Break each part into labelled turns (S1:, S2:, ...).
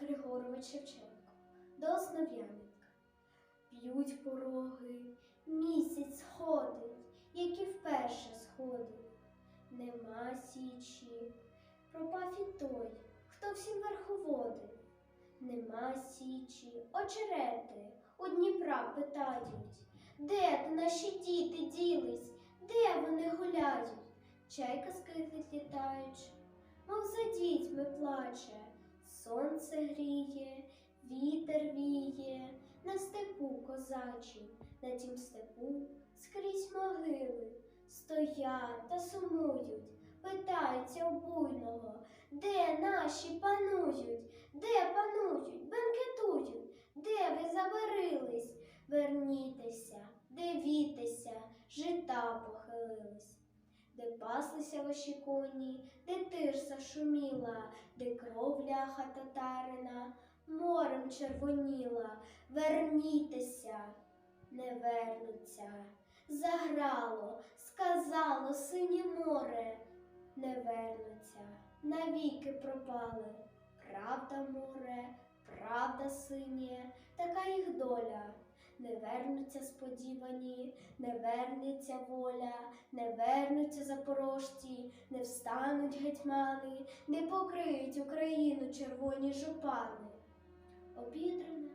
S1: Петрович Шевченко до Основ'яненка. Б'ють пороги, місяць сходить, як і вперше сходить. Нема січі, пропав і той, хто всім верховодив. Нема січі, очерети у Дніпра питають, де то наші діти ділись, де вони гуляють? Чайка скрикить літаючи, мов за дітьми плаче, сонце гріє, вітер віє, на степу козачим, на тім степу скрізь могили, стоять та сумують, питаються у буйного, де наші панують, де панують, бенкетують, де ви забарились? Вернітеся, дивітеся, жита похилились. Де паслися ваші коні, де тирса шуміла, де кров ляха татарина, морем червоніла, вернітеся, не вернуться. Заграло, сказало синє море, не вернуться, навіки пропали. Правда, море, правда синє, така їх доля. Не вернуться сподівані, не вернеться воля, не вернуться запорожці, не встануть гетьмани, не покриють Україну червоні жупани. Обідрана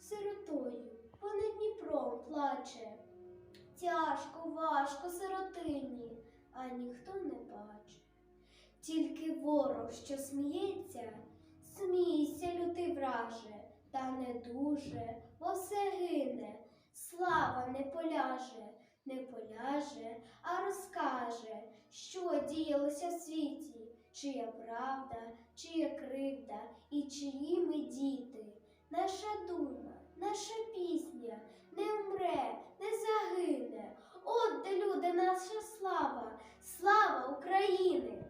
S1: сиротою понад Дніпром плаче. Тяжко, важко сиротині, а ніхто не баче. Тільки ворог, що сміється, смійся, лютий враже, та не дуже, бо все слава не поляже, не поляже, а розкаже, що діялося в світі, чия правда, чия кривда і чиї ми діти. Наша дума, наша пісня не вмре, не загине. От де люди наша слава, слава України!